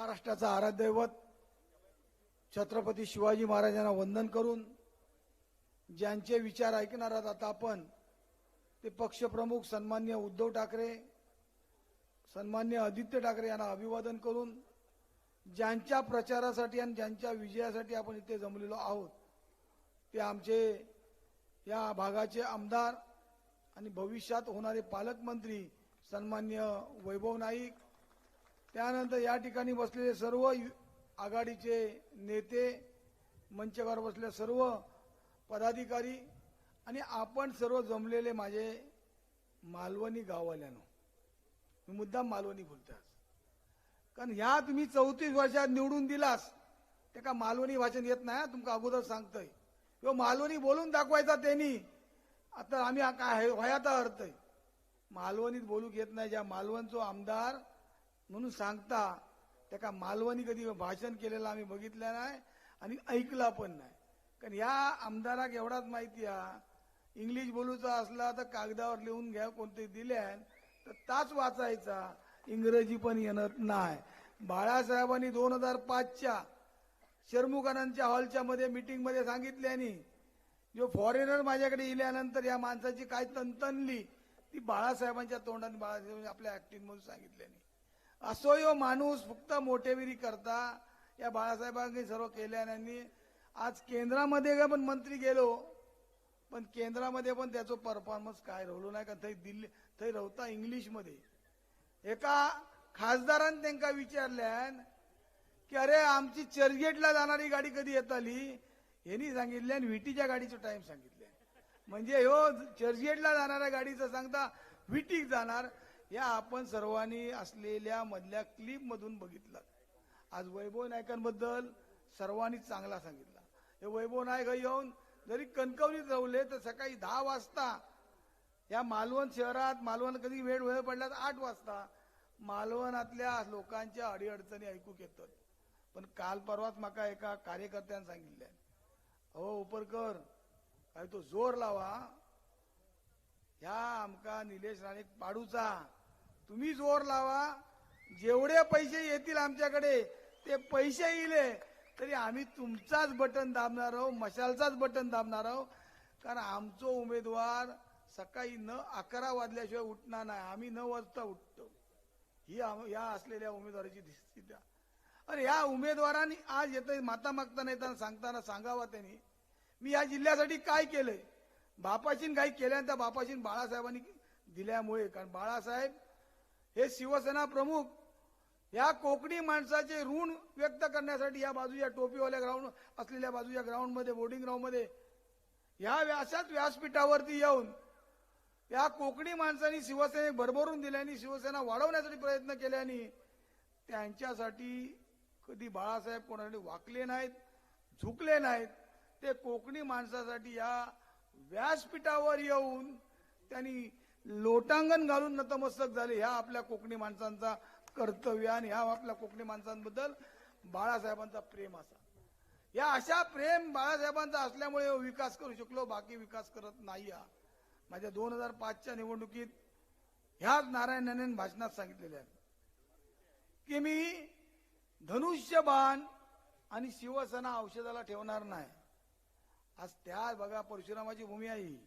महाराष्ट्राचा आराध्यदैवत छत्रपती शिवाजी महाराजांना वंदन करून ज्यांचे विचार ऐकणार आहात आता आपण ते पक्षप्रमुख सन्मान्य उद्धव ठाकरे सन्मान्य आदित्य ठाकरे यांना अभिवादन करून ज्यांच्या प्रचारासाठी आणि ज्यांच्या विजयासाठी आपण इथे जमलेलो आहोत ते आमचे या भागाचे आमदार आणि भविष्यात होणारे पालकमंत्री सन्मान्य वैभव नाईक त्यानंतर या ठिकाणी बसलेले सर्व आघाडीचे नेते मंचवर बसलेले सर्व पदाधिकारी आणि आपण सर्व जमलेले माझे मालवणी गाववाल्यानो. मी मुद्दाम मालवणी बोलतो कारण ह्या तुम्ही चौतीस वर्षात निवडून दिलास ते का मालवणी भाषण येत नाही तुमका अगोदर सांगतोय. किंवा मालवणी बोलून दाखवायचा त्यांनी आता आम्ही काय वयाचा अर्थ आहे. मालवणीत बोलूक येत नाही ज्या मालवणचो आमदार म्हणून सांगता त्या मालवणी कधी भाषण केलेलं आम्ही बघितलं नाही आणि ऐकला पण नाही. कारण या आमदाराक एवढाच माहिती आहे इंग्लिश बोलूचा असला तर कागदावर लिहून घ्या कोणते दिल्यान तर ताच वाचायचा इंग्रजी पण येणार नाही. बाळासाहेबांनी दोन हजार पाचच्या शर्मुखानंदच्या हॉलच्या मध्ये मीटिंगमध्ये सांगितल्यानी जो फॉरेनर माझ्याकडे इल्यानंतर या माणसाची काय तंतनली ती बाळासाहेबांच्या तोंडाने बाळासाहेब आपल्या ऍक्टिंग मधून सांगितल्यानी असो यो माणूस फक्त मोठेविरी करता या बाळासाहेबांनी सर्व केल्याने आज केंद्रामध्ये का पण मंत्री गेलो पण केंद्रामध्ये पण त्याचं परफॉर्मन्स काय राहिलो नाही का? थंय दिल्ली थंय रवता इंग्लिशमध्ये. एका खासदारान त्यांना विचारल्यान की अरे आमची चर्चगेटला जाणारी गाडी कधी येताली यांनी सांगितले आणि व्हिटीच्या गाडीचं टाइम सांगितले. म्हणजे हो चर्चगेटला जाणाऱ्या गाडीचं सांगता व्हीटीक जाणार या आपण सर्वांनी असलेल्या मधल्या क्लिप मधून बघितलं. आज वैभव नायकांबद्दल सर्वांनी चांगला सांगितला. हे वैभव नायक येऊन जरी कणकवलीत राहले तर सकाळी दहा वाजता या मालवण शहरात मालवण कधी वेळ वेळ पडला तर आठ वाजता. मालवणातल्या लोकांच्या अडीअडचणी ऐकूक येतात. पण काल परवाच माका एका कार्यकर्त्यानं सांगितले अहो उपरकर काय तो जोर लावा. ह्या आमका निलेश राणे पाडूचा. तुम्ही जोर लावा. जेवढे पैसे येतील आमच्याकडे ते पैसे येले तरी आम्ही तुमचाच बटन दाबणार आहोत मशालचाच बटन दाबणार आहोत. कारण आमचो उमेदवार सकाळी न अकरा वाजल्याशिवाय उठणार नाही. आम्ही न वाजता उठतो. ही या असलेल्या उमेदवाराची स्थिती अरे या उमेदवारांनी आज येत माता मागताना येताना सांगताना सांगावा त्यांनी. मी या जिल्ह्यासाठी काय केलंय? बापाशीन काही केल्यानंतर बापाशीन बाळासाहेबांनी दिल्यामुळे. कारण बाळासाहेब हे शिवसेना प्रमुख या कोकणी माणसाचे ऋण व्यक्त करण्यासाठी या बाजूच्या टोपीवाल्या ग्राउंड असलेल्या बाजूच्या ग्राउंडमध्ये बोर्डिंग ग्राउंडमध्ये या व्यासात व्यासपीठावरती येऊन या कोकणी माणसांनी शिवसेनेक भरभरून दिल्याने शिवसेना वाढवण्यासाठी प्रयत्न केल्याने त्यांच्यासाठी कधी बाळासाहेब कोणासाठी वाकले नाहीत झुकले नाहीत ते कोकणी माणसासाठी या व्यासपीठावर येऊन त्यांनी लोटांगण घालून नतमस्तक झाले ह्या आपल्या कोकणी माणसांचा कर्तव्य आणि ह्या आपल्या कोकणी माणसांबद्दल बाळासाहेबांचा प्रेम असा या अशा प्रेम बाळासाहेबांचा असल्यामुळे हो विकास करू शकलो बाकी विकास करत नाही हा. माझ्या दोन हजार पाचच्या निवडणुकीत ह्याच नारायण भाषणात सांगितलेले आहे की मी धनुष्यबाण आणि शिवसेना औषधाला ठेवणार नाही आज त्या बघा परशुरामाची भूमी आहे ही.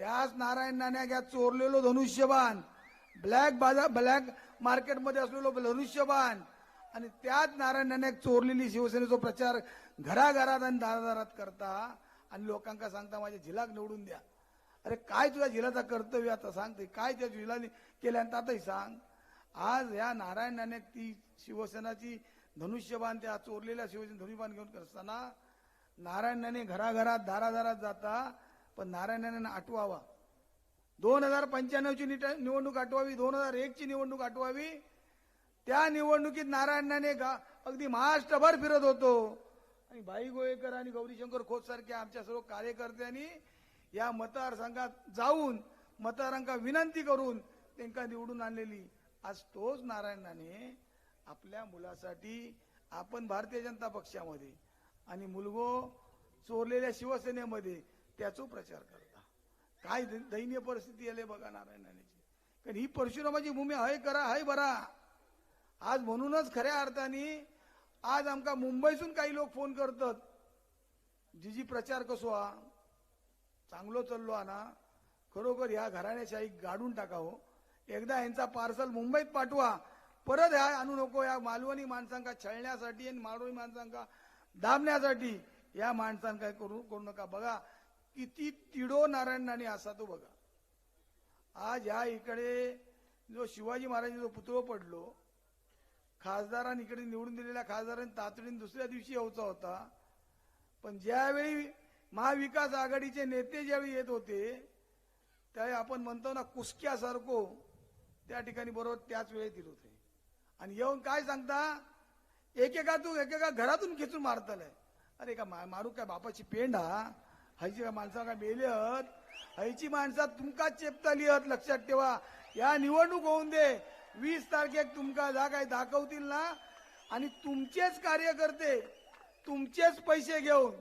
त्याच नारायण नाण्या घ्या चोरलेलो धनुष्यबाण. ब्लॅक बाजार ब्लॅक मार्केटमध्ये असलेलो धनुष्यबाण. आणि त्याच नारायण नाण्याक चोरलेली शिवसेनेचा प्रचार घराघरात आणि दारादारात करता. आणि लोकांका सांगता माझ्या झिलाक निवडून द्या. अरे काय तुझ्या झिलाचा कर्तव्य आता सांगते काय त्या झिलाने केल्यानंतर आताही सांग. आज या नारायण नाण्याक ती शिवसेनाची धनुष्यबाण त्या चोरलेल्या शिवसेना धनुष्यबाण घेऊन असताना नारायणनाणे घराघरात दारादारात जाता. पण नारायणानं आठवावा. दोन हजार पंच्याण्णवची निवडणूक आठवावी दोन हजार एकची निवडणूक आठवावी. त्या निवडणुकीत नारायणाने गा- अगदी महाराष्ट्रभर फिरत होतो. आणि भाई गोळेकर आणि गौरीशंकर खोत सारख्या आमच्या सर्व कार्यकर्त्यांनी या मतदारसंघात जाऊन मतदारांका विनंती करून त्यांना निवडून आणलेली. आज तोच नारायणाने आपल्या मुलासाठी आपण भारतीय जनता पक्षामध्ये आणि मुलगो चोरलेल्या शिवसेनेमध्ये त्याचो प्रचार करता. काय दयनीय परिस्थिती आली बघा नारायण कारण ही परशुरामाची भूमी हाय करा हाय बरा. आज म्हणूनच खऱ्या अर्थाने आज आमका मुंबईसून काही लोक फोन करतात. जिजी प्रचार कसो हा? चांगलो चाललो हा ना? खरोखर ह्या घराण्याशाही गाडून टाकावं हो. एकदा यांचा पार्सल मुंबईत पाठवा. परत ह्या आणू नको या मालवणी माणसांका छळण्यासाठी आणि मालवणी माणसांका दाबण्यासाठी. या माणसांना काय करू करू नका. बघा किती तिडो नारायणाने असा तो बघा. आज ह्या इकडे जो शिवाजी महाराजांचा जो पडलो खासदारांनी इकडे निवडून दिलेल्या खासदारांनी तातडीने दुसऱ्या दिवशी यायचा होता. पण ज्यावेळी महाविकास आघाडीचे नेते ज्यावेळी येत होते त्यावेळी आपण म्हणतो ना कुसक्यासारखो त्या ठिकाणी बरोबर त्याच वेळेत येत होते. आणि येऊन काय सांगता एकेका तू एकेका घरातून खेचून मारतलंय. अरे का मारू काय बापाची पेंड हा हयची का माणसा काय मेलेत हयची माणसा तुमका चेपताली आहेत लक्षात ठेवा. या निवडणूक होऊन दे. वीस तारखेक तुमका जा काय दाखवतील ना? आणि तुमचेच कार्यकर्ते तुमचेच पैसे घेऊन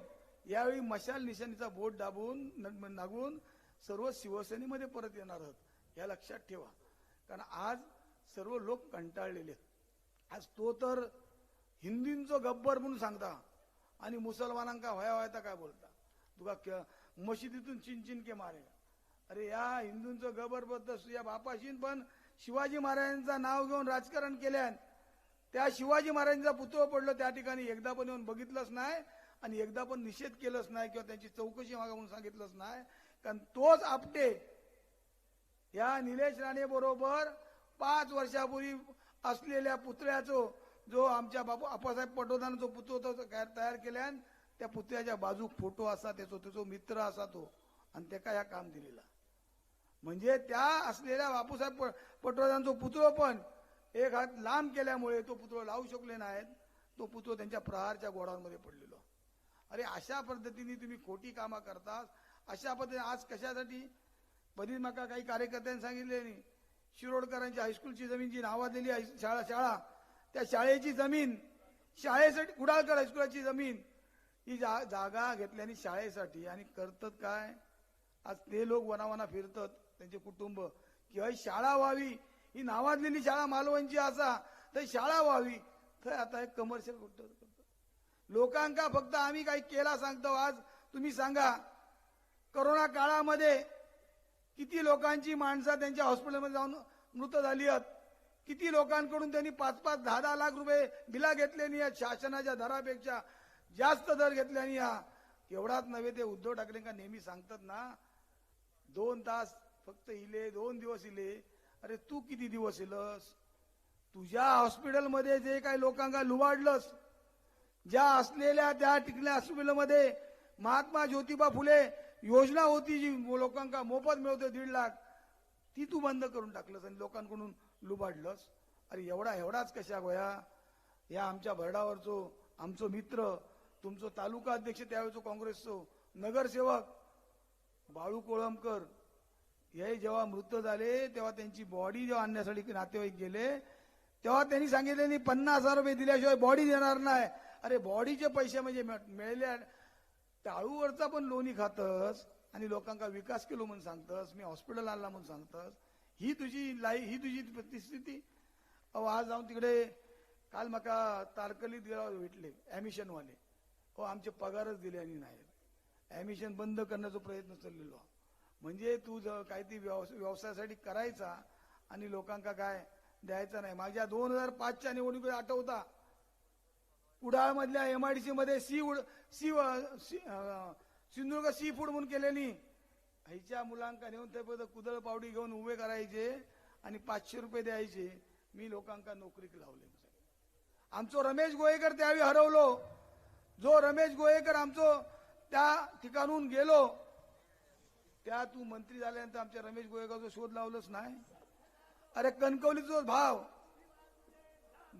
यावेळी मशाल निशाणीचा बोट दाबून न- नागून सर्व शिवसेनेमध्ये परत येणार आहोत. या लक्षात ठेवा. कारण आज सर्व लोक कंटाळलेले आहेत. आज तो तर हिंदींचो गब्बर म्हणून सांगता आणि मुसलमानांका व्हाया व्हायता काय बोलता? तुका मशिदीतून चिंचिन के मारेगा अरे या हिंदूंचं गबरबद्ध या बापाशीन पण शिवाजी महाराजांचा नाव घेऊन राजकारण केल्यान त्या शिवाजी महाराजांचा पुतळा पडलो त्या ठिकाणी एकदा पण येऊन बघितलंच नाही आणि एकदा पण निषेध केलंच नाही किंवा त्यांची चौकशी मागा म्हणून सांगितलंच नाही. कारण तोच आपटे या निलेश राणे बरोबर पाच वर्षापूर्वी असलेल्या पुतळ्याचो जो आमच्या बापू आप्पासाहेब पटोदानं जो पुतळा तो तयार केल्यान त्या पुतळ्याच्या बाजूक फोटो असा त्याचो त्याचो मित्र असा तो. आणि त्याका ह्या काम दिलेला. म्हणजे त्या असलेल्या बापूसाहेब पटवर्धनचा पुतळो पण एक हात लांब केल्यामुळे तो पुतळो लावू शकले नाहीत. तो पुतळो त्यांच्या प्रहारच्या गोडांमध्ये पडलेलो. अरे अशा पद्धतीने तुम्ही खोटी कामं करता अशा पद्धतीने आज कशासाठी? पदी मका काही कार्यकर्त्यांनी सांगितले नाही. शिरोडकरांची हायस्कूलची जमीन जी नावाजलेली शाळा शाळा त्या शाळेची जमीन शाळेसाठी कुडाळकर हायस्कुलाची जमीन ही जा, जागा घेतल्याने शाळेसाठी आणि करतात काय? आज ते लोक वनावना फिरतात त्यांचे कुटुंब. किंवा शाळा व्हावी ही नावाजलेली शाळा मालवणची असा तर शाळा व्हावी. तर आता एक कमर्शियल करतात लोकांका फक्त आम्ही काही केला सांगतो. आज तुम्ही सांगा करोना काळामध्ये किती लोकांची माणसं त्यांच्या हॉस्पिटलमध्ये जाऊन मृत झाली आहेत? किती लोकांकडून त्यांनी पाच पाच दहा दहा लाख रुपये बिला घेतलेली आहेत शासनाच्या दरापेक्षा? जास्त दर घेतल्यानी हा एवढाच नव्हे ते उद्धव ठाकरेंका नेहमी सांगतात ना दोन तास फक्त इले दोन दिवस इले. अरे तू किती दिवस इलस? तुझ्या हॉस्पिटलमध्ये जे काही लोकांना लुबाडलंस ज्या असलेल्या त्या टिकल्या हॉस्पिटलमध्ये महात्मा ज्योतिबा फुले योजना होती जी लोकांना मोफत मिळवते दीड लाख ती तू बंद करून टाकलंस आणि लोकांकडून लुबाडलंस? अरे एवढा एवढाच कशा गोया? या आमच्या भरडावरचो आमचो मित्र तुमचं तालुका अध्यक्ष त्यावेळेचं काँग्रेसचो नगरसेवक बाळू कोळंबकर हे जेव्हा मृत झाले तेव्हा त्यांची बॉडी जेव्हा आणण्यासाठी नातेवाईक गेले तेव्हा त्यांनी सांगितले नाही पन्नास हजार रुपये दिल्याशिवाय बॉडी देणार नाही. अरे बॉडीचे पैसे म्हणजे मिळ- टाळूवरचा पण लोणी खातस आणि लोकांका विकास केलो म्हणून सांगतस मी हॉस्पिटल आणला म्हणून सांगतस ही तुझी लाई ही तुझी प्रतिस्थिती. अहो आज जाऊन तिकडे काल म्हाका तारकलीत गेला भेटले ॲमिशन वाले. हो आमचे पगारच दिले आणि नाही ॲमिशन बंद करण्याचा प्रयत्न चाललेलो म्हणजे तू काहीतरी व्यवसायासाठी करायचा आणि लोकांका काय द्यायचा नाही. माझ्या दोन हजार पाचच्या निवडणुकीत आठवता? कुडाळ मधल्या एमआयडीसी मध्ये सी उड सी सिंधुदुर्ग सी फूड म्हणून केलेली. ह्याच्या मुलांका नेऊन ते पद कुदळ पावडी घेऊन उभे करायचे आणि पाचशे रुपये द्यायचे. मी लोकांका नोकरीक लावले. आमचो रमेश गोयेकर त्यावेळी हरवलो. जो रमेश गोयेकर आमचो त्या ठिकाणून गेलो त्या तू मंत्री झाल्यानंतर आमच्या रमेश गोयेकरचा शोध लावलंच नाही. अरे कणकवलीचा भाव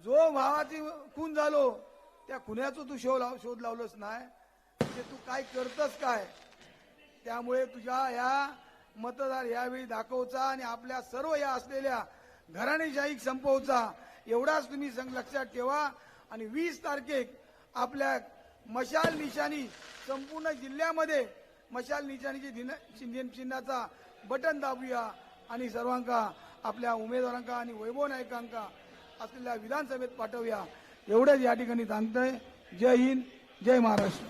जो भावाची खून झालो त्या खुन्याचा तू शोध लाव शोध लावलंच नाही. म्हणजे तू काय करतस काय? त्यामुळे तुझ्या या मतदार यावेळी दाखवचा आणि आपल्या सर्व या असलेल्या घराणेशाही संपवचा. एवढाच तुम्ही लक्षात ठेवा. आणि वीस तारखेक आपल्या मशाल निशाणी संपूर्ण जिल्ह्यामध्ये मशाल निशाणीची दिन- चिन्ह- चिन्हाचा बटन दाबूया. आणि सर्वांका आपल्या उमेदवारांका आणि वैभव नायकांका असलेल्या विधानसभेत पाठवूया. एवढंच या ठिकाणी सांगतंय. जय हिंद जय महाराष्ट्र.